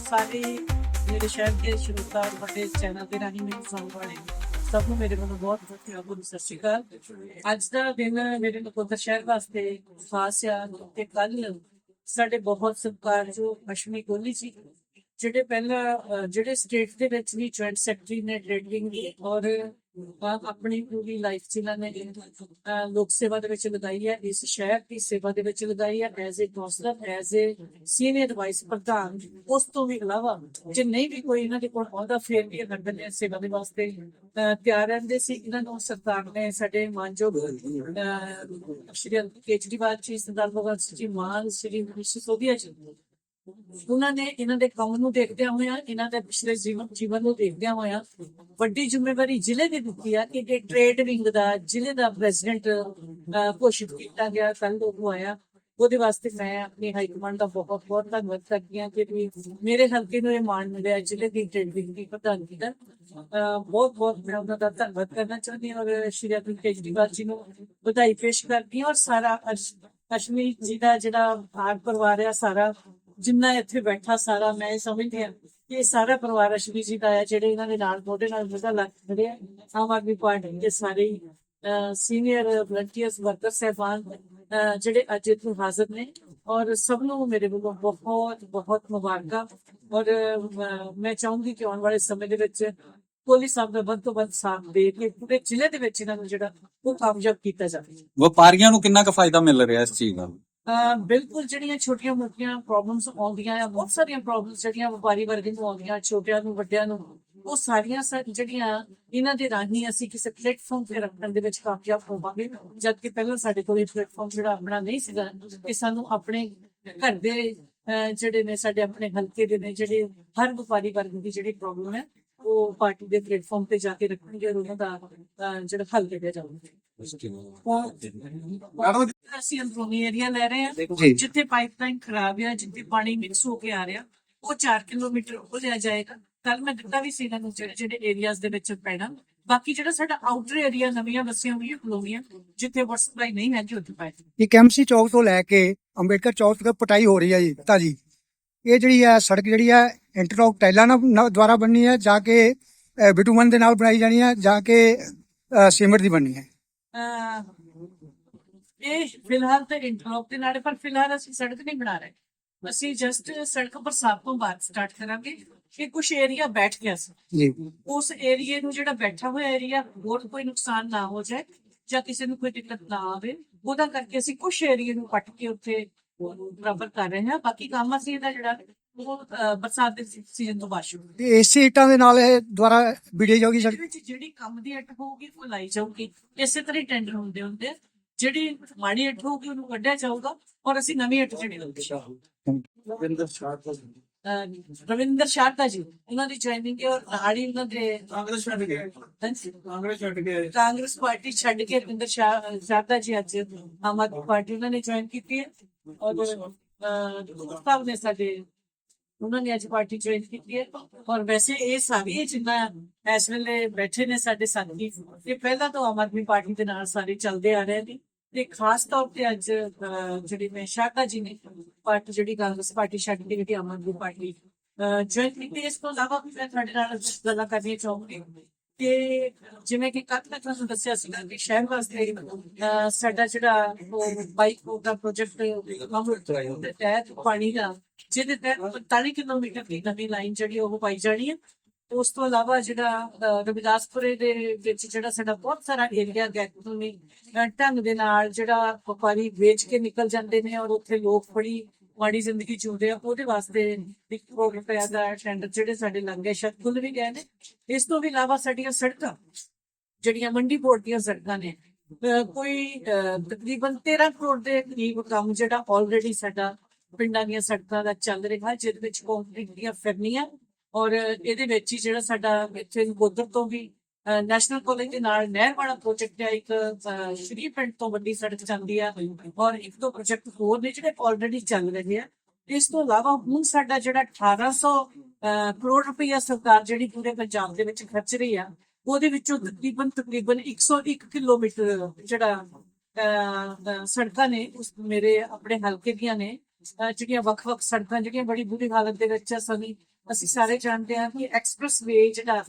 ਸਾਰੇ ਮੇਰੇ ਸ਼ਹਿਰ ਦੇ ਸ਼ਰੋਤਾ ਵੱਡੇ ਚੈਨਲ ਦੇ ਰਾਹੀਂ ਮੈਨੂੰ ਸੁਣਨ ਵਾਲੇ ਸਭ ਨੂੰ ਮੇਰੇ ਵੱਲੋਂ ਬਹੁਤ ਬਹੁਤ ਪਿਆਰ ਸਤਿ ਸ਼੍ਰੀ ਅਕਾਲ ਅੱਜ ਦਾ ਦਿਨ ਮੇਰੇ ਨਕੋਦਰ ਸ਼ਹਿਰ ਵਾਸਤੇ ਖਾਸ ਆ ਤੇ ਕੱਲ ਸਾਡੇ ਬਹੁਤ ਸਤਿਕਾਰਯੋਗ ਅਸ਼ਮੀ ਗੋਲੀ ਜੀ ਜਿਹੜੇ ਪਹਿਲਾਂ ਜਿਹੜੇ ਸਟੇਟ ਦੇ ਵਿੱਚ ਵੀ ਜੁਆਇੰਟ ਸੈਕਟਰੀ ਨੇ ਟ੍ਰੇਡਿੰਗ ਔਰ ਆਪਣੀ ਪੂਰੀ ਲਾਈਫ ਜਿਨ੍ਹਾਂ ਨੇ ਲੋਕ ਸੇਵਾ ਦੇ ਵਿੱਚ ਲਗਾਈ ਹੈ, ਇਸ ਸ਼ਹਿਰ ਦੀ ਸੇਵਾ ਦੇ ਵਿੱਚ ਲਗਾਈ ਹੈ as a councillor as a senior vice ਪ੍ਰਧਾਨ, ਉਸ ਤੋਂ ਵੀ ਇਲਾਵਾ ਜੇ ਨਹੀਂ ਵੀ ਕੋਈ ਇਹਨਾਂ ਦੇ ਕੋਲ ਆਉਂਦਾ, ਫੇਰ ਵੀ ਇਹ ਦੇ ਸੇਵਾ ਦੇ ਵਾਸਤੇ ਤਿਆਰ ਰਹਿੰਦੇ ਸੀ। ਇਹਨਾਂ ਨੂੰ ਸਰਕਾਰ ਨੇ ਸਾਡੇ ਮਾਨਯੋਗ ਸ਼੍ਰੀ ਅਰਵਿੰਦ ਕੇਜਰੀਵਾਲ ਜੀ, ਸਰਦਾਰ ਭਗਵੰਤ ਸਿੰਘ ਜੀ, ਮਾਨ, ਸ਼੍ਰੀ ਮਨੀਸ਼ ਸਿਸੋਦੀਆ ਜੀ ਉਹਨਾਂ ਨੇ ਇਹਨਾਂ ਦੇ ਕੰਮ ਨੂੰ ਦੇਖਦਿਆਂ ਹੋਇਆਂ, ਇਹਨਾਂ ਦੇ ਪਿਛਲੇ ਜੀਵਨ ਜੀਵਨ ਨੂੰ ਦੇਖਦਿਆਂ ਹੋਇਆਂ ਵੱਡੀ ਜ਼ਿੰਮੇਵਾਰੀ ਜ਼ਿਲ੍ਹੇ ਦੀ ਦਿੱਤੀ ਆ ਕਿ ਜੇ ਟ੍ਰੇਡ ਵਿੰਗ ਦਾ, ਜ਼ਿਲ੍ਹੇ ਦਾ ਪ੍ਰੈਜ਼ੀਡੈਂਟ ਘੋਸ਼ਿਤ ਕੀਤਾ ਗਿਆ ਕੱਲ ਉਹ ਆਇਆ। ਉਹਦੇ ਵਾਸਤੇ ਮੈਂ ਆਪਣੀ ਹਾਈ ਕਮਾਂਡ ਦਾ ਬਹੁਤ ਬਹੁਤ ਧੰਨਵਾਦ ਕਰਦੀ ਹਾਂ ਕਿ ਵੀ ਮੇਰੇ ਹਲਕੇ ਨੂੰ ਇਹ ਮਾਣ ਮਿਲਿਆ, ਜ਼ਿਲ੍ਹੇ ਦੀ ਟ੍ਰੇਡ ਵਿੰਗ ਦੀ ਪ੍ਰਧਾਨਗੀ ਦਾ। ਬਹੁਤ ਬਹੁਤ ਮੈਂ ਉਹਨਾਂ ਦਾ ਧੰਨਵਾਦ ਕਰਨਾ ਚਾਹੁੰਦੀ ਹਾਂ ਔਰ ਸ਼੍ਰੀ ਅਰਵਿੰਦ ਕੇਜਰੀਵਾਲ ਜੀ ਨੂੰ ਵਧਾਈ ਪੇਸ਼ ਕਰਦੀ ਹਾਂ ਔਰ ਸਾਰਾ ਅਸ਼ਮੀ ਜੀ ਦਾ ਜਿਹੜਾ ਭਾਗ ਪਰਿਵਾਰ ਆ, ਸਾਰਾ ਜਿੰਨਾ ਇੱਥੇ ਬੈਠਾ ਸਾਰਾ, ਮੈਂ ਇਹ ਸਮਝਦੀ ਹਾਂ ਕਿ ਇਹ ਸਾਰਾ ਪਰਿਵਾਰ ਅਸ਼ਮੀ ਜੀ ਦਾ ਹੈ, ਜਿਹੜੇ ਇਹਨਾਂ ਦੇ ਨਾਲ ਮੋਢੇ ਨਾਲ ਮੋਢਾ ਲਾ ਕੇ ਖੜੇ ਆ। ਆਮ ਆਦਮੀ ਪਾਰਟੀ ਦੇ ਸਾਰੇ ਸੀਨੀਅਰ ਵਲੰਟੀਅਰਸ ਵਰਕਰ ਸਹਿਬਾਨ ਜਿਹੜੇ ਅੱਜ ਇੱਥੇ ਹਾਜ਼ਰ ਨੇ। ਔਰ ਸਭ ਨੂੰ ਮੇਰੇ ਵੱਲੋਂ ਬਹੁਤ ਬਹੁਤ ਮੁਬਾਰਕਾਂ। ਔਰ ਮੈਂ ਚਾਹੂੰਗੀ ਕਿ ਆਉਣ ਵਾਲੇ ਸਮੇਂ ਦੇ ਵਿੱਚ ਪੁਲਿਸ ਸਾਹਿਬ ਦਾ ਵੱਧ ਤੋਂ ਵੱਧ ਸਾਥ ਦੇ ਕੇ ਪੂਰੇ ਜ਼ਿਲ੍ਹੇ ਦੇ ਵਿੱਚ ਇਹਨਾਂ ਨੂੰ ਜਿਹੜਾ ਉਹ ਕਾਮਯਾਬ ਕੀਤਾ ਜਾਵੇ। ਵਪਾਰੀਆਂ ਨੂੰ ਕਿੰਨਾ ਕੁ ਫਾਇਦਾ ਮਿਲ ਰਿਹਾ ਇਸ ਚੀਜ਼ ਦਾ? ਬਿਲਕੁਲ ਜਿਹੜੀਆਂ ਛੋਟੀਆਂ ਮੋਟੀਆਂ ਪ੍ਰੋਬਲਮਸ ਆਉਂਦੀਆਂ ਆ, ਬਹੁਤ ਸਾਰੀਆਂ ਪ੍ਰੋਬਲਮਸ ਜਿਹੜੀਆਂ ਵਪਾਰੀ ਵਰਗ ਨੂੰ ਆਉਂਦੀਆਂ, ਛੋਟਿਆਂ ਨੂੰ, ਵੱਡਿਆਂ ਨੂੰ, ਉਹ ਸਾਰੀਆਂ ਜਿਹੜੀਆਂ ਇਹਨਾਂ ਦੇ ਰਾਹੀਂ ਅਸੀਂ ਕਿਸੇ ਪਲੇਟਫਾਰਮ ਤੇ ਰੱਖਣ ਦੇ ਵਿੱਚ ਕਾਮਯਾਬ ਹੋਵਾਂਗੇ। ਜਦ ਕਿ ਪਹਿਲਾਂ ਸਾਡੇ ਕੋਲ ਇਹ ਪਲੇਟਫਾਰਮ ਜਿਹੜਾ ਆਪਣਾ ਨਹੀਂ ਸੀਗਾ ਕਿ ਸਾਨੂੰ ਆਪਣੇ ਘਰ ਦੇ ਜਿਹੜੇ ਨੇ, ਸਾਡੇ ਆਪਣੇ ਹਲਕੇ ਦੇ ਨੇ, ਜਿਹੜੇ ਹਰ ਵਪਾਰੀ ਵਰਗ ਦੀ ਜਿਹੜੀ ਪ੍ਰੋਬਲਮ ਹੈ, ਉਹ ਪਾਰਟੀ ਦੇ ਪਲੇਟਫਾਰਮ ਤੇ ਜਾ ਕੇ ਰੱਖਣਗੇ ਔਰ ਉਹਨਾਂ ਦਾ ਜਿਹੜਾ ਹੱਲ ਕੱਢਿਆ ਜਾਊਗਾ। ਅਸੀਂ ਅੰਦਰੂਨੀ ਏਰੀਆ ਲੈ ਰਹੇ ਹਾਂ ਜੀ। ਜਿੱਥੇ ਪਾਈਪਲਾਈਨ ਖਰਾਬ ਹੈ ਜਿੱਥੇ ਪਾਣੀ ਮਿਕਸ ਹੋ ਕੇ ਆ ਰਿਹਾ ਉਹ 4 ਕਿਲੋਮੀਟਰ ਉਹ ਲਿਆ ਜਾਏਗਾ। ਕੱਲ ਮੈਂ ਦਿੱਤਾ ਵੀ ਸੀ ਇਹਨਾਂ ਨੂੰ ਜਿਹੜੇ ਜਿਹੜੇ ਏਰੀਆਜ਼ ਦੇ ਵਿੱਚ ਪੈਣਾ। ਬਾਕੀ ਜਿਹੜਾ ਸਾਡਾ ਆਊਟਰ ਏਰੀਆ ਨਵੀਆਂ ਵਸੀਆਂ ਹੋਈਆਂ ਕਲੋਨੀਆਂ ਜਿੱਥੇ ਵਾਟਰ ਸਪਲਾਈ ਨਹੀਂ ਹੈ ਜੀ ਉੱਥੇ ਇੱਕ ਐਮਸੀ ਚੌਕ ਤੋਂ ਲੈ ਕੇ ਅੰਬੇਡਕਰ ਚੌਕ ਤੱਕ ਪਟਾਈ ਹੋ ਰਹੀ ਹੈ ਜੀ ਭਾਜੀ ਇਹ ਜਿਹੜੀ ਹੈ ਸੜਕ ਜਿਹੜੀ ਹੈ ਇੰਟਰਲੌਕ ਟਾਈਲਾਂ ਨਾਲ ਦੁਆਰਾ ਬਣਨੀ ਹੈ ਜਾ ਕੇ ਬਿਟੂਮਨ ਦੇ ਨਾਲ ਬਣਾਈ ਜਾਣੀ ਹੈ ਜਾ ਕੇ ਸੀਮੈਂਟ ਦੀ ਬਣਨੀ ਹੈ। ਇਹ ਫਿਲਹਾਲ ਤਾਂ ਇੰਟਰਲੌਕ ਦੇ ਨਾਲੇ ਪਰ ਫਿਲਹਾਲ ਅਸੀਂ ਸੜਕ ਨਹੀਂ ਬਣਾ ਰਹੇ। ਅਸੀਂ ਜਸਟ ਸੜਕ ਬਰਸਾਤ ਤੋਂ ਬਾਅਦ ਸਟਾਰਟ ਕਰਾਂਗੇ। ਕਿ ਕੁਝ ਏਰੀਆ ਬੈਠ ਗਿਆ ਸੀ। ਜੀ। ਉਸ ਏਰੀਏ ਨੂੰ ਜਿਹੜਾ ਬੈਠਾ ਹੋਇਆ ਏਰੀਆ ਹੋਰ ਕੋਈ ਨੁਕਸਾਨ ਨਾ ਹੋ ਜਾਏ ਜਾਂ ਕਿਸੇ ਨੂੰ ਕੋਈ ਦਿੱਕਤ ਨਾ ਆਵੇ ਉਹਦਾ ਕਰਕੇ ਅਸੀਂ ਕੁਝ ਏਰੀਏ ਨੂੰ ਕੱਟ ਕੇ ਉੱਥੇ ਬਰਾਬਰ ਕਰ ਰਹੇ ਹਾਂ। ਬਾਕੀ ਕੰਮ ਅਸੀਂ ਇਹਦਾ ਜਿਹੜਾ ਉਹ ਅਹ, ਬਰਸਾਤ ਦੇ ਸੀਜ਼ਨ ਤੋਂ ਬਾਅਦ ਸ਼ੁਰੂ ਕਰਾਂਗੇ। ਤੇ ਏਸੀ ਇੱਟਾਂ ਦੇ ਨਾਲ ਇਹ ਦੁਆਰਾ ਵਿੜੀ ਜਾਊਗੀ ਇਹਦੇ ਸੜਕ ਵਿੱਚ ਜਿਹੜੀ ਕੰਮ ਦੀ ਅੱਟ ਹੋਊਗੀ ਉਹ ਲਾਈ ਜਾਊਗੀ। ਇਸੇ ਤਰ੍ਹਾਂ ਹੀ ਟੈਂਡਰ ਹੁੰਦੇ ਹੁੰਦੇ ਆ। ਜਿਹੜੀ ਮਾੜੀ ਅੱਟ ਹੋਊਗੀ ਉਹਨੂੰ ਕੱਢਿਆ ਜਾਊਗਾ ਔਰ ਅਸੀਂ ਨਵੀਂ ਅੱਟ ਜਿਹੜੀ ਲਾਉਂਦੇ ਅਹ ਰਵਿੰਦਰ ਸ਼ਾਰਦਾ ਜੀ। ਉਹਨਾਂ ਦੀ ਜੁਆਇਨਿੰਗ ਹੈ ਔਰ ਨਾਲ ਹੀ ਉਹਨਾਂ ਦੇ ਕਾਂਗਰਸ ਛੱਡ ਗਏ ਹਾਂਜੀ। ਕਾਂਗਰਸ ਛੱਡ ਗਏ ਕਾਂਗਰਸ ਪਾਰਟੀ ਛੱਡ ਕੇ ਰਵਿੰਦਰ ਸ਼ਾ- ਸ਼ਾਰਦਾ ਜੀ ਅੱਜ ਆਮ ਆਦਮੀ ਪਾਰਟੀ ਉਹਨਾਂ ਨੇ ਜੁਆਇਨ ਕੀਤੀ ਹੈ। ਔਰ ਅਹ, ਸਾਹਿਬ ਨੇ ਸਾਡੇ ਉਹਨਾਂ ਨੇ ਅੱਜ ਪਾਰਟੀ ਜੁਆਇਨ ਕੀਤੀ ਹੈ ਔਰ ਵੈਸੇ ਇਹ ਸਾਰੇ ਜਿੰਨਾ ਇਸ ਵੇਲੇ ਬੈਠੇ ਨੇ ਸਾਡੇ ਸਾਥੀ ਇਹ ਪਹਿਲਾਂ ਤੋਂ ਆਮ ਆਦਮੀ ਪਾਰਟੀ ਦੇ ਨਾਲ ਸਾਰੇ ਚੱਲਦੇ ਆ ਰਹੇ ਨੇ ਤੇ ਖਾਸ ਤੌਰ ਤੇ ਅੱਜ ਜਿਹੜੀ ਮੈਂ ਸ਼ਾਰਦਾ ਜੀ ਨੇ ਪਾਰਟੀ ਜਿਹੜੀ ਕਾਂਗਰਸ ਪਾਰਟੀ ਛੱਡ ਕੇ ਜਿਹੜੀ ਆਮ ਆਦਮੀ ਪਾਰਟੀ ਜੁਆਇਨ ਕੀਤੀ ਇਸ ਤੋਂ ਇਲਾਵਾ ਵੀ ਮੈਂ ਤੁਹਾਡੇ ਨਾਲ ਗੱਲਾਂ ਕਰਨੀਆਂ ਚਾਹੁੰਦੀ ਕਿ ਜਿਵੇਂ ਕਿ ਕੱਲ ਮੈਂ ਤੁਹਾਨੂੰ ਦੱਸਿਆ ਸੀ ਕਿ ਸ਼ਹਿਰ ਵਾਸਤੇ ਅਹ, ਸਾਡਾ ਜਿਹੜਾ ਉਹ ਬਾਈਕ ਰੋਡ ਦਾ ਪ੍ਰੋਜੈਕਟ ਕੰਮ ਦੇ ਤਹਿਤ ਪਾਣੀ ਦਾ ਜਿਹਦੇ ਤਹਿਤ 45 ਕਿਲੋਮੀਟਰ ਦੀ ਨਵੀਂ ਲਾਈਨ ਜਿਹੜੀ ਉਹ ਪਾਈ ਜਾਣੀ ਹੈ ਉਸ ਤੋਂ ਇਲਾਵਾ ਜਿਹੜਾ ਰਵਿਦਾਸਪੁਰੇ ਦੇ ਵਿੱਚ ਜਿਹੜਾ ਸਾਡਾ ਬਹੁਤ ਸਾਰਾ ਏਰੀਆ ਗੈਕਟੂਨੀ ਢੰਗ ਦੇ ਨਾਲ ਜਿਹੜਾ ਵਪਾਰੀ ਵੇਚ ਕੇ ਨਿਕਲ ਜਾਂਦੇ ਨੇ ਔਰ ਉੱਥੇ ਲੋਕ ਬੜੀ ਮਾੜੀ ਜ਼ਿੰਦਗੀ ਜਿਉਂਦੇ ਆ ਉਹਦੇ ਵਾਸਤੇ ਇੱਕ ਰੁਪਏ ਦਾ ਟੈਂਡਰ ਜਿਹੜੇ ਸਾਡੇ ਲੰਗੇ ਖੁੱਲ ਵੀ ਗਏ ਨੇ। ਇਸ ਤੋਂ ਵੀ ਇਲਾਵਾ ਸਾਡੀਆਂ ਸੜਕਾਂ ਜਿਹੜੀਆਂ ਮੰਡੀ ਬੋਰਡ ਦੀਆਂ ਸੜਕਾਂ ਨੇ ਕੋਈ ਤਕਰੀਬਨ 13 ਕਰੋੜ ਦੇ ਕਰੀਬ ਕੰਮ ਜਿਹੜਾ ਆਲਰੇਡੀ ਸਾਡਾ ਪਿੰਡਾਂ ਦੀਆਂ ਸੜਕਾਂ ਦਾ ਚੱਲ ਰਿਹਾ ਜਿਹਦੇ ਵਿੱਚ ਕੰਕਰੀਟ ਦੀਆਂ ਫਿਰਨੀਆਂ ਔਰ ਇਹਦੇ ਵਿੱਚ ਹੀ ਜਿਹੜਾ ਸਾਡਾ ਇੱਥੇ ਨਕੋਦਰ ਤੋਂ ਵੀ ਨੈਸ਼ਨਲ ਕਾਲਜ ਦੇ ਨਾਲ ਨਹਿਰ ਵਾਲਾ ਪ੍ਰੋਜੈਕਟ ਹੈ ਇੱਕ ਸ਼੍ਰੀ ਪਿੰਡ ਤੋਂ ਵੱਡੀ ਸੜਕ ਜਾਂਦੀ ਆ ਔਰ ਇੱਕ ਦੋ ਪ੍ਰੋਜੈਕਟ ਹੋਰ ਨੇ ਜਿਹੜੇ ਆਲਰੇਡੀ ਚੱਲ ਰਹੇ ਆ। ਇਸ ਤੋਂ ਇਲਾਵਾ ਹੁਣ ਸਾਡਾ ਜਿਹੜਾ 1800 ਅਹ, ਕਰੋੜ ਰੁਪਈਆ ਸਰਕਾਰ ਜਿਹੜੀ ਪੂਰੇ ਪੰਜਾਬ ਦੇ ਵਿੱਚ ਖਰਚ ਰਹੀ ਆ ਉਹਦੇ ਵਿੱਚੋਂ ਤਕਰੀਬਨ ਤਕਰੀਬਨ 101 ਕਿਲੋਮੀਟਰ ਜਿਹੜਾ ਅਹ, ਸੜਕਾਂ ਨੇ ਉਸ ਮੇਰੇ ਆਪਣੇ ਹਲਕੇ ਦੀਆਂ ਨੇ ਜਿਹੜੀਆਂ ਵੱਖ-ਵੱਖ ਸੜਕਾਂ ਜਿਹੜੀਆਂ ਬੜੀ ਬੁਰੀ ਹਾਲਤ ਦੇ ਵਿੱਚ ਆ ਸਨੀ ਅਸੀਂ ਸਾਰੇ ਜਾਣਦੇ ਹਾਂ ਕਿ ਐਕਸਪ੍ਰੈਸ ਵੇ ਜਿਹੜਾ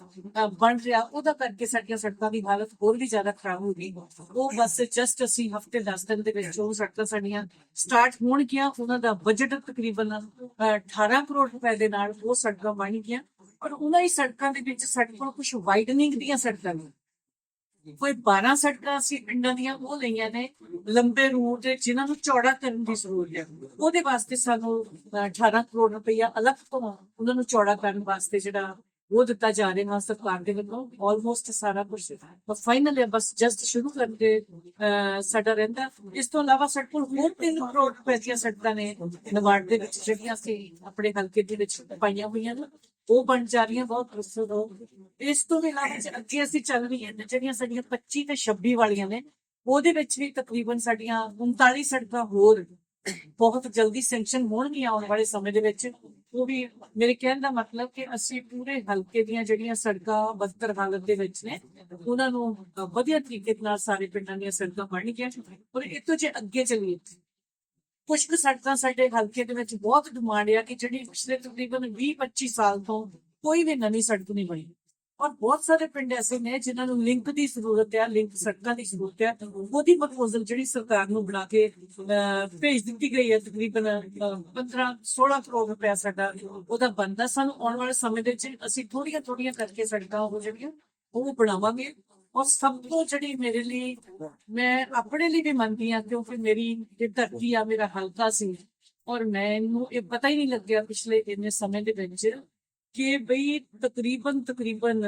ਬਣ ਰਿਹਾ ਉਹਦਾ ਕਰਕੇ ਸਾਡੀਆਂ ਸੜਕਾਂ ਦੀ ਹਾਲਤ ਹੋਰ ਵੀ ਜ਼ਿਆਦਾ ਖਰਾਬ ਹੋ ਗਈ। ਉਹ ਬਸ ਜਸਟ ਅਸੀਂ ਹਫ਼ਤੇ 10 ਦਿਨ ਦੇ ਵਿੱਚ ਉਹ ਸੜਕਾਂ ਸਾਡੀਆਂ ਸਟਾਰਟ ਹੋਣਗੀਆਂ ਉਹਨਾਂ ਦਾ ਬਜਟ ਤਕਰੀਬਨ ਅਹ, 18 ਕਰੋੜ ਰੁਪਏ ਦੇ ਨਾਲ ਉਹ ਸੜਕਾਂ ਬਣ ਗਈਆਂ। ਔਰ ਉਹਨਾਂ ਹੀ ਸੜਕਾਂ ਦੇ ਵਿੱਚ ਸਾਡੇ ਕੋਲ ਕੁਝ ਵਾਈਡਨਿੰਗ ਦੀਆਂ ਸੜਕਾਂ ਨੇ। ਕੋਈ 12 ਸੜਕਾਂ ਅਸੀਂ ਪਿੰਡਾਂ ਦੀਆਂ, ਉਹ ਲਈਆਂ ਨੇ ਲੰਬੇ ਰੂਟ ਜਿਨ੍ਹਾਂ ਨੂੰ ਚੌੜਾ ਕਰਨ ਦੀ ਜ਼ਰੂਰਤ ਹੈ। ਉਹਦੇ ਵਾਸਤੇ ਸਾਨੂੰ 18 ਕਰੋੜ ਰੁਪਈਆ ਅਲੱਗ ਤੋਂ ਉਹਨਾਂ ਨੂੰ ਚੌੜਾ ਕਰਨ ਵਾਸਤੇ ਜਿਹੜਾ ਉਹ ਦਿੱਤਾ ਜਾ ਰਿਹਾ ਸਰਕਾਰ ਦੇ ਵੱਲੋਂ। ਆਲਮੋਸਟ ਸਾਰਾ ਕੁਝ ਫਾਈਨਲ ਬਸ ਜਸਟ ਸ਼ੁਰੂ ਕਰਨ ਸਾਡਾ ਰਹਿੰਦਾ। ਇਸ ਤੋਂ ਇਲਾਵਾ ਸਾਡੇ ਕੋਲ ਹੋਰ 3 ਕਰੋੜ ਰੁਪਏ ਦੀਆਂ ਸੜਕਾਂ ਨੇ ਨਵਾੜ ਦੇ ਵਿੱਚ, ਜਿਹੜੀਆਂ ਅਸੀਂ ਆਪਣੇ ਹਲਕੇ ਦੇ ਵਿੱਚ ਪਾਈਆਂ ਹੋਈਆਂ ਨੇ। ਉਹ ਬਣ ਜਾ ਰਹੀਆਂ, ਬਹੁਤ ਪ੍ਰਸਤੁਤ ਹੋ ਇਸ ਤੋਂ ਇਲਾਵਾ ਜੇ ਅੱਗੇ ਅਸੀਂ ਚੱਲ ਰਹੀਆਂ ਨੇ ਜਿਹੜੀਆਂ ਸਾਡੀਆਂ 25 ਤੇ 26 ਵਾਲੀਆਂ ਨੇ, ਉਹਦੇ ਵਿੱਚ ਵੀ ਤਕਰੀਬਨ ਸਾਡੀਆਂ 39 ਸੜਕਾਂ ਹੋਰ ਬਹੁਤ ਜਲਦੀ ਸੈਂਕਸ਼ਨ ਹੋਣਗੀਆਂ ਆਉਣ ਵਾਲੇ ਸਮੇਂ ਦੇ ਵਿੱਚ। ਉਹ ਵੀ ਮੇਰੇ ਕਹਿਣ ਦਾ ਮਤਲਬ ਕਿ ਅਸੀਂ ਪੂਰੇ ਹਲਕੇ ਦੀਆਂ ਜਿਹੜੀਆਂ ਸੜਕਾਂ ਬਦਤਰ ਹਾਲਤ ਦੇ ਵਿੱਚ ਨੇ, ਉਹਨਾਂ ਨੂੰ ਵਧੀਆ ਤਰੀਕੇ ਨਾਲ ਸਾਰੇ ਪਿੰਡਾਂ ਦੀਆਂ ਸੜਕਾਂ ਬਣਨਗੀਆਂ ਔਰ ਇਹ ਤੋਂ ਜੇ ਅੱਗੇ ਚੱਲੀਏ ਕੁਝ ਕੁ ਸੜਕਾਂ ਸਾਡੇ ਹਲਕੇ ਦੇ ਵਿੱਚ ਬਹੁਤ ਡਿਮਾਂਡ ਆ ਕਿ ਜਿਹੜੀ ਪਿਛਲੇ ਤਕਰੀਬਨ 20-25 ਸਾਲ ਤੋਂ ਕੋਈ ਵੀ ਨਵੀਂ ਸੜਕ ਨਹੀਂ ਬਣੀ। ਔਰ ਬਹੁਤ ਸਾਰੇ ਪਿੰਡ ਐਸੇ ਨੇ ਜਿਨ੍ਹਾਂ ਨੂੰ ਲਿੰਕ ਦੀ ਜ਼ਰੂਰਤ ਹੈ ਲਿੰਕ ਸੜਕਾਂ ਦੀ ਜ਼ਰੂਰਤ ਹੈ ਉਹਦੀ ਪ੍ਰਪੋਜ਼ਲ ਜਿਹੜੀ ਸਰਕਾਰ ਨੂੰ ਬਣਾ ਕੇ ਅਹ, ਭੇਜ ਦਿੱਤੀ ਗਈ ਹੈ ਤਕਰੀਬਨ 15-16 ਕਰੋੜ ਰੁਪਏ ਸਾਡਾ ਉਹਦਾ ਬੰਦਾ ਸਾਨੂੰ ਆਉਣ ਵਾਲੇ ਸਮੇਂ ਦੇ ਵਿੱਚ ਅਸੀਂ ਥੋੜੀਆਂ ਥੋੜੀਆਂ ਕਰਕੇ ਸੜਕਾਂ ਉਹ ਜਿਹੜੀਆਂ ਉਹ ਬਣਾਵਾਂਗੇ। ਔਰ ਸਭ ਤੋਂ ਜਿਹੜੀ ਮੇਰੇ ਲਈ ਮੈਂ ਆਪਣੇ ਲਈ ਵੀ ਮੰਨਦੀ ਹਾਂ ਕਿਉਂਕਿ ਮੇਰੀ ਇਹ ਧਰਤੀ ਆ ਮੇਰਾ ਹਲਕਾ ਸੀ। ਔਰ ਮੈਨੂੰ ਇਹ ਪਤਾ ਹੀ ਨਹੀਂ ਲੱਗਿਆ ਪਿਛਲੇ ਇੰਨੇ ਸਮੇਂ ਦੇ ਵਿੱਚ ਕਿ ਬਈ ਤਕਰੀਬਨ ਤਕਰੀਬਨ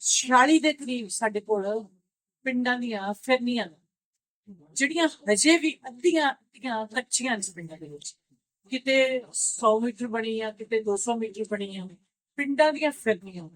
46 ਦੇ ਕਰੀਬ ਸਾਡੇ ਕੋਲ ਪਿੰਡਾਂ ਦੀਆਂ ਫਿਰਨੀਆਂ ਨੇ, ਜਿਹੜੀਆਂ ਹਜੇ ਵੀ ਅੱਧੀਆਂ ਅੱਧੀਆਂ ਕੱਚੀਆਂ ਨੇ ਪਿੰਡਾਂ ਦੇ ਵਿੱਚ। ਕਿਤੇ 100 ਮੀਟਰ ਬਣੀ ਆ ਕਿਤੇ 200 ਮੀਟਰ ਬਣੀ ਆ। ਪਿੰਡਾਂ ਦੀਆਂ ਫਿਰਨੀਆਂ।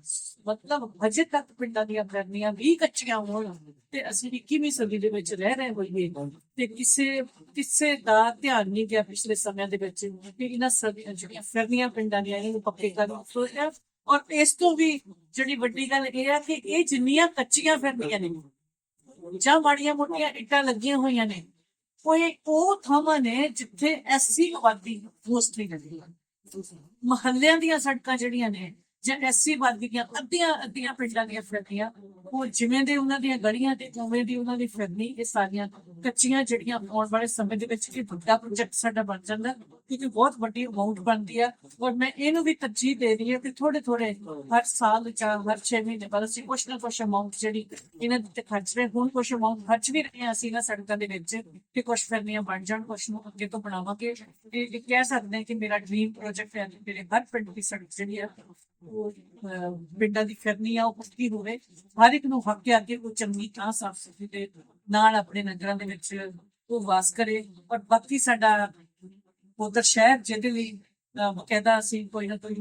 ਮਤਲਬ ਹਜੇ ਤੱਕ ਪਿੰਡਾਂ ਦੀਆਂ ਫਿਰਨੀਆਂ ਵੀ ਕੱਚੀਆਂ ਹੋਣ ਤੇ ਅਸੀਂ 21ਵੀਂ ਸਦੀ ਦੇ ਵਿੱਚ ਰਹਿ ਰਹੇ ਹੋਈਏ ਤੇ ਕਿਸੇ ਕਿਸੇ ਦਾ ਧਿਆਨ ਨਹੀਂ ਗਿਆ ਪਿਛਲੇ ਸਮਿਆਂ ਦੇ ਵਿੱਚ ਕਿ ਇਹਨਾਂ ਸਦੀਆਂ ਜਿਹੜੀਆਂ ਫਿਰਨੀਆਂ ਪਿੰਡਾਂ ਦੀਆਂ ਇਹਨਾਂ ਨੂੰ ਪੱਕੇ ਕਰਨ ਸੋਚਿਆ ਔਰ ਇਸ ਤੋਂ ਵੀ ਜਿਹੜੀ ਵੱਡੀ ਗੱਲ ਇਹ ਆ ਕਿ ਇਹ ਜਿੰਨੀਆਂ ਕੱਚੀਆਂ ਫਿਰਨੀਆਂ ਨੇ ਜਾਂ ਮਾੜੀਆਂ ਮੋਟੀਆਂ ਇੱਟਾਂ ਲੱਗੀਆਂ ਹੋਈਆਂ ਨੇ, ਕੋਈ ਉਹ ਥਾਵਾਂ ਨੇ ਜਿੱਥੇ ਐਸੀ ਆਬਾਦੀ ਮੋਸਟਲੀ ਰਹਿੰਦੀ ਹੈ। ਮਹੱਲਿਆਂ ਦੀਆਂ ਸੜਕਾਂ ਜਿਹੜੀਆਂ ਨੇ ਜਾਂ ਐਸੀ ਆਬਾਦੀ ਦੀਆਂ ਅੱਧੀਆਂ ਅੱਧੀਆਂ ਪਿੰਡਾਂ ਦੀਆਂ ਫਿਰਨੀਆਂ ਉਹ ਜਿਵੇਂ ਦੇ ਉਹਨਾਂ ਦੀਆਂ ਗਲੀਆਂ ਤੇ ਉਵੇਂ ਦੀ ਉਹਨਾਂ ਦੀ ਫਿਰਨੀ ਇਹ ਸਾਰੀਆਂ ਕੱਚੀਆਂ ਜਿਹੜੀਆਂ ਆਉਣ ਵਾਲੇ ਸਮੇਂ ਦੇ ਵਿੱਚ ਇਹ ਵੱਡਾ ਪ੍ਰੋਜੈਕਟ ਸਾਡਾ ਬਣ ਜਾਂਦਾ, ਕਿਉਂਕਿ ਬਹੁਤ ਵੱਡੀ ਅਮਾਉਂਟ ਬਣਦੀ ਆ। ਔਰ ਮੈਂ ਇਹਨੂੰ ਵੀ ਤਰਜੀਹ ਦੇ ਰਹੀ ਹਾਂ ਕਿ ਥੋੜੇ ਥੋੜੇ ਹਰ ਸਾਲ ਜਾਂ ਹਰ 6 ਮਹੀਨੇ ਬਾਅਦ ਅਸੀਂ ਕੁਛ ਨਾ ਕੁਛ ਅਮਾਉਂਟ ਜਿਹੜੀ ਇਹਨਾਂ ਦੇ ਤੇ ਖਰਚ ਰਹੇ, ਹੁਣ ਕੁਛ ਅਮਾਉਂਟ ਖਰਚ ਵੀ ਰਹੇ ਹਾਂ ਅਸੀਂ ਇਹਨਾਂ ਸੜਕਾਂ ਦੇ ਵਿੱਚ ਕਿ ਕੁਛ ਫਿਰਨੀਆਂ ਬਣ ਜਾਣ, ਕੁਛ ਨੂੰ ਅੱਗੇ ਤੋਂ ਬਣਾਵਾਂਗੇ। ਇਹ ਕਹਿ ਸਕਦੇ ਹਾਂ ਕਿ ਮੇਰਾ ਡ੍ਰੀਮ ਪ੍ਰੋਜੈਕਟ ਹੈ ਮੇਰੇ ਹਰ ਪਿੰਡ ਦੀ ਸੜਕ ਜਿਹੜੀ ਆ ਉਹ ਪਿੰਡਾਂ ਦੀ ਫਿਰਨੀ ਆ ਉਹ ਪੱਕੀ ਹੋਵੇ ਹਰ ਇੱਕ ਨੂੰ ਹੱਕ ਹੈ ਕਿ ਉਹ ਚੰਗੀ ਤਾਂ ਸਾਫ਼ ਸੁਥਰੀ ਦੇ ਨਾਲ ਆਪਣੇ ਨਗਰਾਂ ਦੇ ਵਿੱਚ ਉਹ ਵਾਸ ਕਰੇ। ਔਰ ਬਾਕੀ ਸਾਡਾ ਉਧਰ ਸ਼ਹਿਰ ਜਿਹਦੇ ਲਈ ਅਹ, ਅਸੀਂ ਕੋਈ ਨਾ ਕੋਈ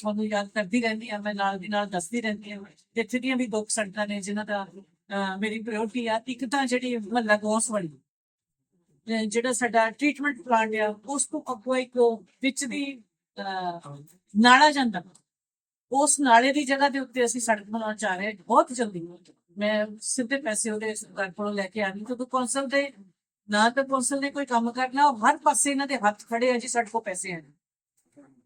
ਤੁਹਾਨੂੰ ਯਾਦ ਕਰਦੀ ਰਹਿੰਦੀ ਆ ਮੈਂ ਨਾਲ ਦੀ ਨਾਲ ਦੱਸਦੀ ਰਹਿੰਦੀ ਆ ਇੱਥੇ ਦੀਆਂ ਵੀ ਦੁੱਖ ਸੰਗਤਾਂ ਨੇ ਜਿਨ੍ਹਾਂ ਦਾ ਅਹ, ਮੇਰੀ ਪ੍ਰਾਇੋਰਟੀ ਆ। ਇੱਕ ਤਾਂ ਜਿਹੜੀ ਮਹੱਲਾ ਗੋਸ ਵਾਲੀ ਜਿਹੜਾ ਸਾਡਾ ਟ੍ਰੀਟਮੈਂਟ ਪਲਾਂਟ ਆ ਉਸ ਤੋਂ ਅੱਗੋਂ ਇੱਕ ਵਿੱਚ ਦੀ ਅਹ, ਨਾਲਾ ਜਾਂਦਾ। ਉਸ ਨਾਲੇ ਦੀ ਜਗ੍ਹਾ ਦੇ ਉੱਤੇ ਅਸੀਂ ਸੜਕ ਬਣਾਉਣ ਜਾ ਰਹੇ ਹਾਂ, ਬਹੁਤ ਜਲਦੀ। ਮੈਂ ਸਿੱਧੇ ਪੈਸੇ ਉਹਦੇ ਸਰਕਾਰ ਕੋਲੋਂ ਲੈ ਕੇ ਆਣੀ ਕਿਉਂਕਿ ਕੌਂਸਲ ਦੇ ਨਾ ਤਾਂ ਕੌਂਸਲ ਨੇ ਕੋਈ ਕੰਮ ਕਰਨਾ, ਉਹ ਹਰ ਪਾਸੇ ਇਹਨਾਂ ਦੇ ਹੱਥ ਖੜੇ ਆ ਜੀ, ਸਾਡੇ ਕੋਲ ਪੈਸੇ ਹਨ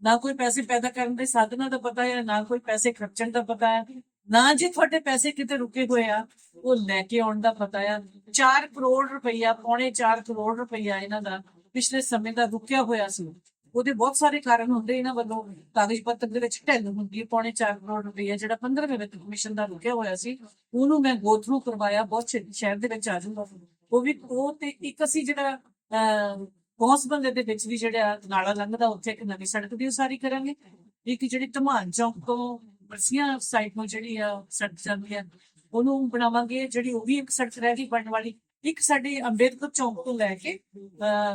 ਨਾ ਕੋਈ ਪੈਸੇ ਪੈਦਾ ਕਰਨ ਦੇ ਸਾਧਨਾਂ ਦਾ ਪਤਾ ਹੈ, ਨਾ ਕੋਈ ਪੈਸੇ ਖਰਚਣ ਦਾ ਪਤਾ ਹੈ, ਨਾ ਜੀ ਤੁਹਾਡੇ ਪੈਸੇ ਕਿਤੇ ਰੁਕੇ ਹੋਏ ਆ, ਉਹ ਲੈ ਕੇ ਆਉਣ ਦਾ ਪਤਾ ਆ। 4 ਕਰੋੜ ਰੁਪਈਆ, ਪੌਣੇ 4 ਕਰੋੜ ਰੁਪਈਆ ਇਹਨਾਂ ਦਾ ਪਿਛਲੇ ਸਮੇਂ ਦਾ ਰੁਕਿਆ ਹੋਇਆ ਸੀ। ਉਹਦੇ ਬਹੁਤ ਸਾਰੇ ਕਾਰਨ ਹੁੰਦੇ ਇਹਨਾਂ ਵੱਲੋਂ। ਕਾਗਜ਼ ਪੱਤਰ ਦੇ ਵਿੱਚ ਢਿੱਲ ਹੁੰਦੀ ਹੈ, ਪੌਣੇ 4 ਕਰੋੜ ਰੁਪਈਆ ਜਿਹੜਾ 15ਵੇਂ ਵਿੱਤ ਕਮਿਸ਼ਨ ਦਾ ਰੁਕਿਆ ਹੋਇਆ ਸੀ, ਉਹਨੂੰ ਮੈਂ ਗੋ ਥਰੂ ਕਰਵਾਇਆ, ਬਹੁਤ ਸ਼ਹਿਰ ਦੇ ਵਿੱਚ ਆ ਜਾਊਗਾ। ਉਹ ਵੀ ਉਹ ਤੇ ਇੱਕ ਅਸੀਂ ਜਿਹੜਾ, ਅਹ ਕੌਂਸ ਬੰਦੇ ਦੇ ਵਿੱਚ ਵੀ ਜਿਹੜਾ ਨਾਲਾ ਲੰਘਦਾ, ਉੱਥੇ ਇੱਕ ਨਵੀਂ ਸੜਕ ਦੀ ਉਸਾਰੀ ਕਰਾਂਗੇ। ਇੱਕ ਜਿਹੜੀ ਧਮਾਨ ਚੌਕ ਤੋਂ ਬਰਸੀਆਂ ਸਾਈਡ ਨੂੰ ਜਿਹੜੀ ਆ ਸੜਕ ਜਾਂਦੀ ਹੈ ਉਹਨੂੰ ਬਣਾਵਾਂਗੇ, ਜਿਹੜੀ ਉਹ ਵੀ ਇੱਕ ਸੜਕ ਰਹਿ ਗਈ ਬਣਨ ਵਾਲੀ। ਇੱਕ ਸਾਡੇ ਅੰਬੇਦਕਰ ਚੌਕ ਤੋਂ ਲੈ ਕੇ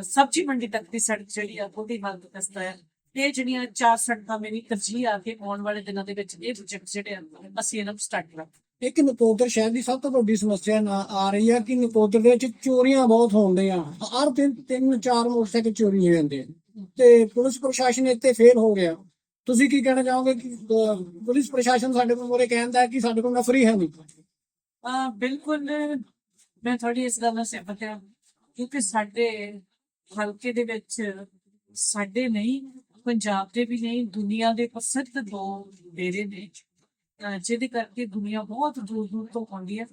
ਸਬਜ਼ੀ ਮੰਡੀ ਤੱਕ ਦੀ ਸੜਕ ਜਿਹੜੀ ਆ ਉਹਦੀ ਹਾਲਤ ਕਸਤਾ ਹੈ ਇਹ ਜਿਹੜੀਆਂ ਚਾਰ ਸੜਕਾਂ ਮੇਰੀ ਤਰਜੀਹ ਆ ਕੇ ਆਉਣ ਵਾਲੇ ਦਿਨਾਂ ਦੇ ਵਿੱਚ ਇਹ ਪ੍ਰੋਜੈਕਟ ਜਿਹੜੇ ਆ ਅਸੀਂ ਇਹਨਾਂ ਨੂੰ ਸਟਾਰਟ ਕਰਾਂਗੇ। ਇੱਕ ਨਕੋਦਰ ਸ਼ਹਿਰ ਦੀ ਸਭ ਤੋਂ ਵੱਡੀ ਸਮੱਸਿਆ ਨਾ ਆ ਰਹੀ ਹੈ ਕਿ ਨਕੋਦਰ ਦੇ ਵਿੱਚ ਚੋਰੀਆਂ ਬਹੁਤ ਹੁੰਦੀਆਂ ਹਰ ਦਿਨ ਤਿੰਨ ਚਾਰ ਮੋਟਰਸਾਈਕਲ ਚੋਰੀ ਹੋ ਜਾਂਦੇ। ਤੇ ਪੁਲਿਸ ਪ੍ਰਸ਼ਾਸਨ ਇੱਥੇ ਫੇਲ ਹੋ ਗਿਆ। ਤੁਸੀਂ ਕੀ ਕਹਿਣਾ ਚਾਹੋਗੇ ਕਿ ਪੁਲਿਸ ਪ੍ਰਸ਼ਾਸਨ ਸਾਡੇ ਕੋਲ ਮੋਰੇ ਕਹਿੰਦਾ ਹੈ ਕਿ ਸਾਡੇ ਕੋਲ ਨਫਰੀ ਹੈ ਨਹੀਂ? ਬਿਲਕੁਲ ਮੈਂ ਤੁਹਾਡੀ ਇਸ ਗੱਲ ਨਾਲ ਸਹਿਮਤ ਹਾਂ ਕਿਉਂਕਿ ਸਾਡੇ ਹਲਕੇ ਦੇ ਵਿੱਚ ਸਾਡੇ ਨਹੀਂ, ਪੰਜਾਬ ਦੇ ਵੀ ਨਹੀਂ, ਦੁਨੀਆ ਦੇ ਪ੍ਰਸਿੱਧ ਦੋ ਡੇਰੇ ਨੇ ਜਿਹਦੇ ਕਰਕੇ ਦੁਨੀਆ ਬਹੁਤ ਦੂਰ ਦੂਰ ਤੋਂ ਆਉਂਦੀ ਹੈ।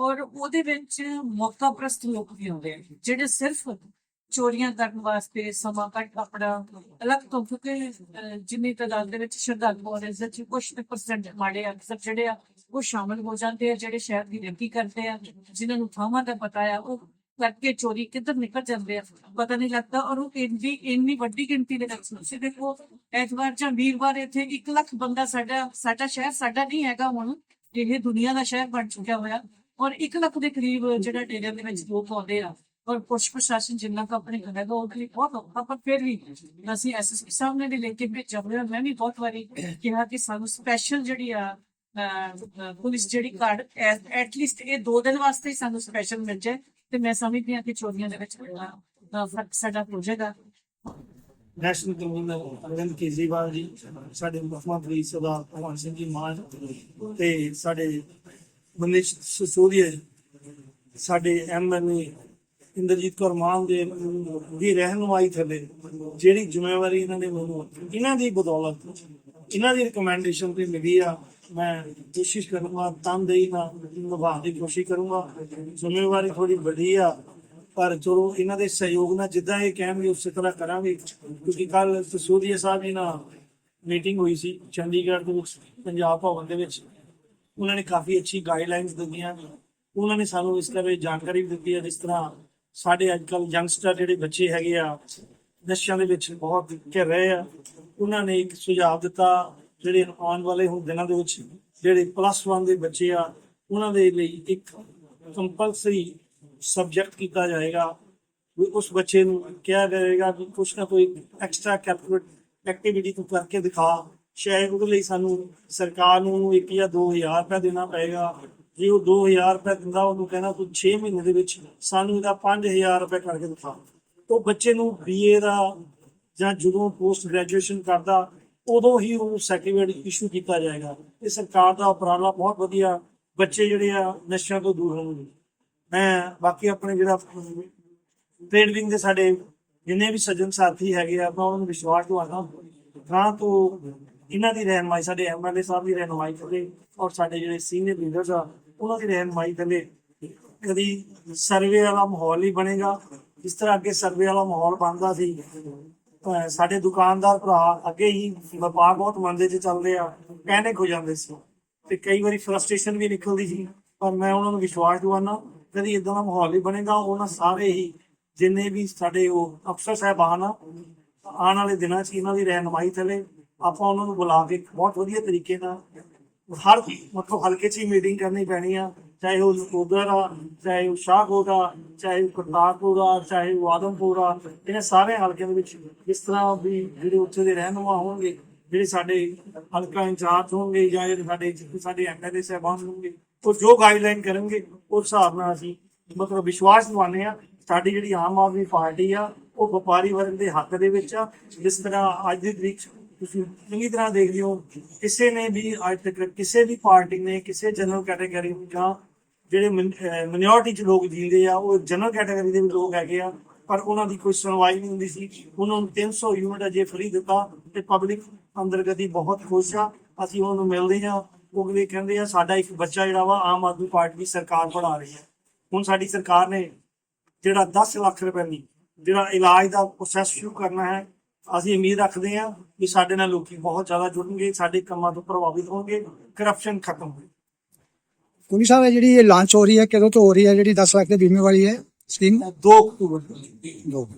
ਔਰ ਉਹਦੇ ਵਿੱਚ ਮੌਕਾ ਪ੍ਰਸਤ ਲੋਕ ਵੀ ਆਉਂਦੇ ਆ, ਜਿਹੜੇ ਸਿਰਫ ਚੋਰੀਆਂ ਕਰਨ ਵਾਸਤੇ ਸਮਾਂ ਘੱਟ ਆਪਣਾ ਅਲੱਗ ਤੋਂ, ਕਿਉਂਕਿ ਜਿੰਨੀ ਤਾਦਾਦ ਦੇ ਵਿੱਚ ਸ਼ਰਧਾਲੂ ਆ ਇਸ ਵਿੱਚ ਕੁਝ ਪਰਸੈਂਟ ਮਾੜੇ ਅਕਸਰ ਜਿਹੜੇ ਆ, ਉਹ ਸ਼ਾਮਲ ਹੋ ਜਾਂਦੇ ਆ, ਜਿਹੜੇ ਸ਼ਹਿਰ ਦੀ ਰੱਖੀ ਕਰਦੇ ਆ, ਜਿਨ੍ਹਾਂ ਨੂੰ ਥਾਵਾਂ ਦਾ ਪਤਾ ਆ, ਉਹ ਕਰਕੇ ਚੋਰੀ ਕਿੱਧਰ ਨਿਕਲ ਜਾਂਦੇ ਆ, ਪਤਾ ਨਹੀਂ ਲੱਗਦਾ, ਔਰ ਉਹ ਇੰਨੀ ਇੰਨੀ ਵੱਡੀ ਗਿਣਤੀ ਦੇ ਵਿੱਚ ਸੀ ਦੇਖੋ, ਐਤਵਾਰ ਜਾਂ ਵੀਰਵਾਰ ਇੱਥੇ 1 ਲੱਖ ਬੰਦਾ ਸਾਡਾ ਸਾਡਾ ਸ਼ਹਿਰ ਸਾਡਾ ਨਹੀਂ ਹੈਗਾ ਹੁਣ, ਇਹ ਦੁਨੀਆ ਦਾ ਸ਼ਹਿਰ ਬਣ ਚੁੱਕਿਆ ਹੋਇਆ, ਔਰ 1 ਲੱਖ ਦੇ ਕਰੀਬ ਜਿਹੜਾ ਡੇਰੇ ਦੇ ਵਿੱਚ ਲੋਕ ਆਉਂਦੇ ਆ ਔਰ ਪੁਲਿਸ ਪ੍ਰਸ਼ਾਸਨ ਜਿੰਨਾ ਕੁ ਆਪਣੇ ਕਰੇਗਾ ਉਹ ਲਈ ਬਹੁਤ ਔਖਾ, ਪਰ ਫਿਰ ਵੀ ਅਸੀਂ ਐਸਐਸਪੀ ਸਾਹਿਬ ਨੇ ਵੀ ਲੈ ਕੇ ਮੈਂ ਵੀ ਬਹੁਤ ਵਾਰੀ ਕਿਹਾ ਕਿ ਸਾਨੂੰ ਸਪੈਸ਼ਲ ਜਿਹੜੀ ਆ ਪੁਲਿਸ ਜਿਹੜੀ ਕਾਰਡ ਐਟ ਲੀਸਟ ਇਹ ਦੋ ਦਿਨ ਵਾਸਤੇ ਹੀ ਸਾਨੂੰ ਸਪੈਸ਼ਲ ਮਿਲ ਜਾਏ ਤੇ ਮੈਂ ਸਮਝਦੀ ਹਾਂ ਕਿ ਚੋਰੀਆਂ ਦੇ ਵਿੱਚ ਫ਼ਰਕ ਸਾਡਾ ਹੋ ਜਾਏਗਾ। ਨੈਸ਼ਨਲ ਕਨਵੀਨਰ ਅਰਵਿੰਦ ਕੇਜਰੀਵਾਲ ਜੀ, ਸਾਡੇ ਮੁੱਖ ਮੰਤਰੀ ਸਰਦਾਰ ਭਗਵੰਤ ਸਿੰਘ ਜੀ ਮਾਨ ਤੇ ਸਾਡੇ ਮਨੀਸ਼ ਸਿਸੋਦੀਆ ਸਾਡੇ ਐਮਐਲਏ ਇੰਦਰਜੀਤ ਕੌਰ ਮਾਨ ਦੇ ਦੀ ਰਹਿਨੁਮਾਈ ਥੱਲੇ। ਜਿਹੜੀ ਜ਼ਿੰਮੇਵਾਰੀ ਇਹਨਾਂ ਨੇ ਮੈਨੂੰ, ਇਹਨਾਂ ਦੀ ਬਦੌਲਤ, ਇਹਨਾਂ ਦੀ ਰਿਕਮੈਂਡੇਸ਼ਨ ਤੇ ਮਿਲੀ ਆ, ਮੈਂ ਕੋਸ਼ਿਸ਼ ਕਰੂੰਗਾ ਤਨਦੇਹੀ ਨਾਲ ਨਿਭਾਉਣ ਦੀ ਕੋਸ਼ਿਸ਼ ਕਰੂੰਗਾ। ਜ਼ਿੰਮੇਵਾਰੀ ਥੋੜੀ ਵੱਡੀ ਆ, ਪਰ ਚਲੋ ਇਹਨਾਂ ਦੇ ਸਹਿਯੋਗ ਨਾਲ ਜਿੱਦਾਂ ਇਹ ਕਹਿਣਗੇ, ਉਸੇ ਤਰ੍ਹਾਂ ਕਰਾਂਗੇ। ਕਿਉਂਕਿ ਕੱਲ ਸਸੂਰੀਆ ਸਾਹਿਬ ਜੀ ਨਾਲ ਮੀਟਿੰਗ ਹੋਈ ਸੀ, ਚੰਡੀਗੜ੍ਹ ਦੇ ਪੰਜਾਬ ਭਵਨ ਦੇ ਵਿੱਚ। ਉਹਨਾਂ ਨੇ ਕਾਫੀ ਅੱਛੀ ਗਾਈਡਲਾਈਨਸ ਦਿੱਤੀਆਂ। ਉਹਨਾਂ ਨੇ ਸਾਨੂੰ ਇਸ ਬਾਰੇ ਜਾਣਕਾਰੀ ਵੀ ਦਿੱਤੀ ਹੈ ਜਿਸ ਤਰ੍ਹਾਂ ਸਾਡੇ ਅੱਜ ਕੱਲ ਯੰਗਸਟਰ ਜਿਹੜੇ ਬੱਚੇ ਹੈਗੇ ਆ, ਨਸ਼ਿਆਂ ਦੇ ਵਿੱਚ ਬਹੁਤ ਘਿਰ ਰਹੇ ਆ। ਉਹਨਾਂ ਨੇ ਇੱਕ ਸੁਝਾਅ ਦਿੱਤਾ, ਜਿਹੜੇ ਆਉਣ ਵਾਲੇ ਹੁਣ ਦਿਨਾਂ ਦੇ ਵਿੱਚ ਜਿਹੜੇ ਪਲੱਸ 1 ਦੇ ਬੱਚੇ ਆ, ਉਹਨਾਂ ਦੇ ਲਈ ਇੱਕ ਕੰਪਲਸਰੀ ਸਬਜੈਕਟ ਕੀਤਾ ਜਾਏਗਾ। ਉਸ ਬੱਚੇ ਨੂੰ ਕਿਹਾ ਜਾਏਗਾ ਕਿ ਕੁਛ ਨਾ ਕੋਈ ਐਕਸਟਰਾ ਕੈਲਕੂਲੇਟ ਐਕਟੀਵਿਟੀ ਤੂੰ ਕਰਕੇ ਦਿਖਾ। ਸ਼ਾਇਦ ਉਹਦੇ ਲਈ ਸਾਨੂੰ ਸਰਕਾਰ ਨੂੰ ਉਹਨੂੰ ਇੱਕ ਜਾਂ 2000 ਰੁਪਏ ਦੇਣਾ ਪਏਗਾ। ਜੇ ਉਹ 2000 ਰੁਪਏ ਦਿੰਦਾ, ਉਹਨੂੰ ਕਹਿਣਾ ਤੂੰ 6 ਮਹੀਨੇ ਦੇ ਵਿੱਚ ਸਾਨੂੰ ਇਹਦਾ 5000 ਰੁਪਏ ਕਰਕੇ ਦਿਖਾ। ਉਹ ਬੱਚੇ ਨੂੰ ਬੀਏ ਦਾ ਜਾਂ ਜਦੋਂ ਪੋਸਟ ਗ੍ਰੈਜੂਏਸ਼ਨ ਕਰਦਾ, ਉਦੋਂ ਹੀ ਉਹਨੂੰ ਸਰਟੀਫਿਕੇਟ ਇਸ਼ੂ ਕੀਤਾ ਜਾਏਗਾ। ਇਹ ਸਰਕਾਰ ਦਾ ਉਪਰਾਲਾ ਬਹੁਤ ਵਧੀਆ, ਬੱਚੇ ਜਿਹੜੇ ਆ ਨਸ਼ਿਆਂ ਤੋਂ ਦੂਰ ਹੋਣਗੇ। ਮੈਂ ਬਾਕੀ ਆਪਣੇ ਜਿਹੜਾ ਟ੍ਰੇਡ ਦੇ ਸਾਡੇ ਜਿੰਨੇ ਵੀ ਸੱਜਣ ਸਾਥੀ ਹੈਗੇ ਆ, ਮੈਂ ਉਹਨਾਂ ਨੂੰ ਵਿਸ਼ਵਾਸ ਦਵਾਉਂਦਾ ਹਾਂ। ਤੋਂ ਇਹਨਾਂ ਦੀ ਰਹਿਨਮਾਈ, ਸਾਡੇ ਐਮਐਲਏ ਸਾਹਿਬ ਦੀ ਰਹਿਨਮਾਈ ਥੱਲੇ ਔਰ ਸਾਡੇ ਜਿਹੜੇ ਸੀਨੀਅਰ ਲੀਡਰਸ ਆ, ਉਹਨਾਂ ਦੀ ਰਹਿਨਮਾਈ ਥੱਲੇ ਕਦੀ ਸਰਵੇ ਵਾਲਾ ਮਾਹੌਲ ਹੀ ਬਣੇਗਾ। ਜਿਸ ਤਰ੍ਹਾਂ ਅੱਗੇ ਸਰਵੇ ਵਾਲਾ ਮਾਹੌਲ ਬਣਦਾ ਸੀ ਸਾਡੇ ਦੁਕਾਨਦਾਰ ਭਰਾ ਅੱਗੇ ਹੀ ਵਪਾਰ ਬਹੁਤ ਮੰਦੇ 'ਚ ਚੱਲਦੇ ਆ ਪੈਨਿਕ ਹੋ ਜਾਂਦੇ ਸੀ। ਤੇ ਕਈ ਵਾਰੀ ਫਰਸਟ੍ਰੇਸ਼ਨ ਵੀ ਨਿਕਲਦੀ ਸੀ, ਪਰ ਮੈਂ ਉਹਨਾਂ ਨੂੰ ਵਿਸ਼ਵਾਸ ਦਿਵਾਨਾ, ਕਦੀ ਇਦਾਂ ਦਾ ਮਾਹੌਲ ਹੀ ਬਣੇਗਾ। ਉਹਨਾਂ ਸਾਰੇ ਹੀ ਜਿੰਨੇ ਵੀ ਸਾਡੇ ਉਹ ਅਫਸਰ ਸਾਹਿਬਾਨ ਆ, ਆਉਣ ਵਾਲੇ ਦਿਨਾਂ 'ਚ ਇਹਨਾਂ ਦੀ ਰਹਿਨਮਾਈ ਥੱਲੇ ਆਪਾਂ ਉਹਨਾਂ ਨੂੰ ਬੁਲਾ ਕੇ ਬਹੁਤ ਵਧੀਆ ਤਰੀਕੇ ਨਾਲ ਹਰ ਮਤਲਬ ਹਲਕੇ 'ਚ ਹੀ ਮੀਟਿੰਗ ਕਰਨੀ ਪੈਣੀ ਆ, ਚਾਹੇ ਉਹ ਨਕੋਦਰ ਆ, ਚਾਹੇ ਉਹ ਸ਼ਾਹਕੋਟ ਆ, ਚਾਹੇ ਉਹ ਕਰਤਾਰਪੁਰ ਆ, ਚਾਹੇ ਉਹ ਆਦਮਪੁਰ ਆ, ਇਹਨਾਂ ਸਾਰੇ ਹਲਕਿਆਂ ਦੇ ਵਿੱਚ ਇਸ ਤਰ੍ਹਾਂ ਵੀ ਜਿਹੜੇ ਉੱਥੇ ਦੇ ਰਹਿਨੁਮਾ ਹੋਣਗੇ, ਜਿਹੜੇ ਸਾਡੇ ਹਲਕਾ ਇੰਚਾਰਜ ਹੋਣਗੇ ਜਾਂ ਜਿਹੜੇ ਸਾਡੇ ਜਿੱਥੇ ਸਾਡੇ ਐਮਐਲਏ ਸਾਹਿਬਾਨ ਹੋਣਗੇ, ਉਹ ਜੋ ਗਾਈਡਲਾਈਨ ਕਰਨਗੇ, ਉਸ ਹਿਸਾਬ ਨਾਲ ਅਸੀਂ ਮਤਲਬ ਵਿਸ਼ਵਾਸ ਦਿਵਾਉਂਦੇ ਆ ਸਾਡੀ ਜਿਹੜੀ ਆਮ ਆਦਮੀ ਪਾਰਟੀ ਆ, ਉਹ ਵਪਾਰੀ ਵਰਗ ਦੇ ਹੱਕ ਦੇ ਵਿੱਚ ਆ, ਜਿਸ ਤਰ੍ਹਾਂ ਅੱਜ ਦੀ ਤਰੀਕ 'ਚ ਤੁਸੀਂ ਚੰਗੀ ਤਰ੍ਹਾਂ ਦੇਖ ਲਿਓ, ਕਿਸੇ ਨੇ ਵੀ ਅੱਜ ਤੱਕ ਕਿਸੇ ਵੀ ਪਾਰਟੀ ਨੇ, ਕਿਸੇ ਜਨਰਲ ਕੈਟਾਗਰੀ ਜਾਂ ਜਿਹੜੇ ਮਿਨੋਰਟੀ ਚ ਲੋਕ ਜੀਂਦੇ ਆ, ਉਹ ਜਨਰਲ ਕੈਟਾਗਰੀ ਦੇ ਵੀ ਲੋਕ ਹੈਗੇ ਆ, ਪਰ ਉਹਨਾਂ ਦੀ ਕੋਈ ਸੁਣਵਾਈ ਨਹੀਂ ਹੁੰਦੀ ਸੀ। ਉਹਨਾਂ ਨੂੰ 300 ਯੂਨਿਟ ਅਜੇ ਫਰੀ ਦਿੱਤਾ ਤੇ ਪਬਲਿਕ ਅੰਦਰ ਗਤੀ ਬਹੁਤ ਖੁਸ਼ ਆ। ਅਸੀਂ ਉਹਨਾਂ ਨੂੰ ਮਿਲਦੇ ਆ ਉਹ ਵੀ ਕਹਿੰਦੇ ਆ, ਸਾਡਾ ਇੱਕ ਬੱਚਾ ਜਿਹੜਾ ਵਾ, ਆਮ ਆਦਮੀ ਪਾਰਟੀ ਦੀ ਸਰਕਾਰ ਬਣਾ ਰਹੀ ਹੈ। ਹੁਣ ਸਾਡੀ ਸਰਕਾਰ ਨੇ ਜਿਹੜਾ 10 ਲੱਖ ਰੁਪਏ ਦੀ ਜਿਹੜਾ ਇਲਾਜ ਦਾ ਪ੍ਰੋਸੈਸ ਸ਼ੁਰੂ ਕਰਨਾ ਹੈ ਅਸੀਂ ਉਮੀਦ ਰੱਖਦੇ ਹਾਂ ਕਿ ਸਾਡੇ ਨਾਲ ਲੋਕੀ ਬਹੁਤ ਜ਼ਿਆਦਾ ਜੁੜਨਗੇ ਸਾਡੇ ਕੰਮਾਂ ਤੋਂ ਪ੍ਰਭਾਵਿਤ ਹੋਣਗੇ ਕਰਪਸ਼ਨ ਖਤਮ ਹੋਵੇ ਕੁਨੀ ਸਾਹਿਬ ਇਹ ਜਿਹੜੀ ਇਹ ਲਾਂਚ ਹੋ ਰਹੀ ਹੈ ਕਦੋਂ ਤੋਂ ਹੋ ਰਹੀ ਹੈ ਜਿਹੜੀ 10 ਲੱਖ ਦੇ ਬੀਮੇ ਵਾਲੀ ਹੈ ਸਕੀਮ 2 ਅਕਤੂਬਰ ਦੋ